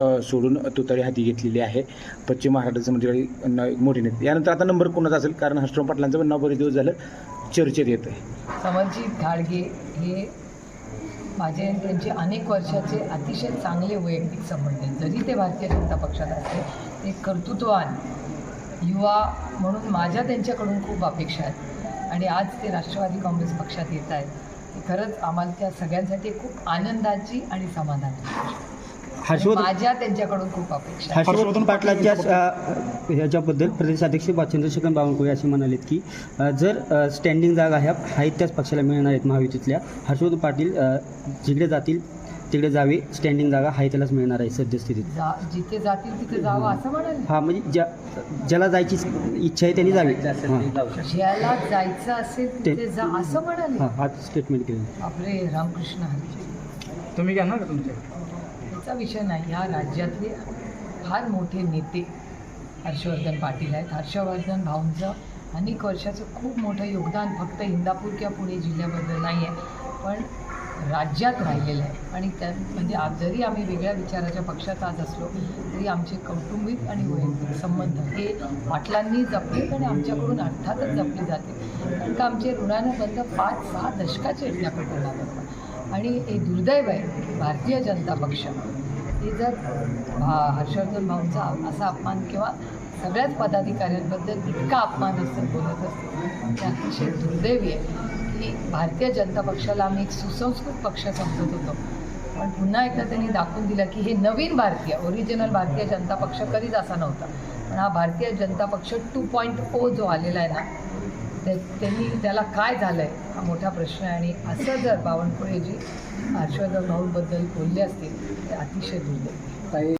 सोडून तुतारी हाती घेतलेली आहे. पश्चिम महाराष्ट्राचं म्हणजे मोठे नेते. यानंतर आता नंबर कोणाचा असेल? कारण हर्षराव पाटलांचं पण नाव बरेच दिवस झालं. चर्चेत येत आहे समरजित घाडगे हे माझे आणि त्यांचे अनेक वर्षाचे अतिशय चांगले वैयक्तिक संबंध आहेत. जरी ते भारतीय जनता पक्षात असले ते कर्तृत्ववान युवा म्हणून माझ्या त्यांच्याकडून खूप अपेक्षा आहेत. आणि आज ते राष्ट्रवादी काँग्रेस पक्षात येत आहेत. खरंच आम्हाला त्या सगळ्यांसाठी खूप आनंदाची आणि समाधानाची हर्षवर्धन माझ्या त्यांच्याकडून खूप अपेक्षा आहेत. हर्षवर्धन पाटलांच्या अ, ह्याच्याबद्दल प्रदेशाध्यक्ष बा- चंद्रशेखर बावनकुळे असे म्हणालेत की अ, जर अ, स्टँडिंग जागा ह्या आहेत त्याच पक्षाला मिळणार आहेत महायुतीतल्या हर्षवर्धन पाटील अ, जिकडे जातील तिकडे जावे स्टँडिंग जागा आहे त्यालाच मिळणार आहे सद्यस्थितीत. जा जिथे जातील तिथे जावं असं म्हणाले. हा म्हणजे ज्या ज्याला जायची इच्छा आहे त्यांनी जावी. हां. ज्याला जायचं असेल तिथे जा असं म्हणाले. हां स्टेटमेंट केलं. आपले रामकृष्ण हरी तुम्ही घेणार का तुमच्या याचा विषय नाही. ह्या राज्यातले फार मोठे नेते हर्षवर्धन पाटील आहेत. हर्षवर्धन भाऊंचं अनेक वर्षाचं खूप मोठं योगदान फक्त इंदापूर किंवा पुणे जिल्ह्याबद्दल नाही आहे पण राज्यात राहिलेलं आहे. आणि त्या म्हणजे आज जरी आम्ही वेगळ्या विचाराच्या पक्षात आज असलो तरी आमचे कौटुंबिक आणि वैयक्तिक संबंध हे पाटलांनी जपले आणि आमच्याकडून अर्थातच जपले जाते. कारण का आमचे ऋणानुबंध पाच सहा दशकाचे आहेत त्या आणि हे दुर्दैव आहे भारतीय जनता पक्ष. हे जर भा- हर्षवर्धन भाऊंचा असा अपमान किंवा सगळ्याच पदाधिकाऱ्यांबद्दल इतका अपमान असतं बोलत असते ते अतिशय दुर्दैवी आहे. की भारतीय जनता पक्षाला आम्ही एक सुसंस्कृत पक्ष समजत होतो. पण पुन्हा एकदा त्यांनी दाखवून दिलं की हे नवीन भारतीय ओरिजिनल भारतीय जनता पक्ष कधीच असा नव्हता. पण हा भारतीय जनता पक्ष टू पॉईंट ओ जो आलेला आहे ना त्यांनी त्याला काय झालं आहे हा मोठा प्रश्न आहे. आणि असं जर बावनकुळेजी हर्षवर्धन भाऊंबद्दल बोलले असतील ते अतिशय दुर्दैव.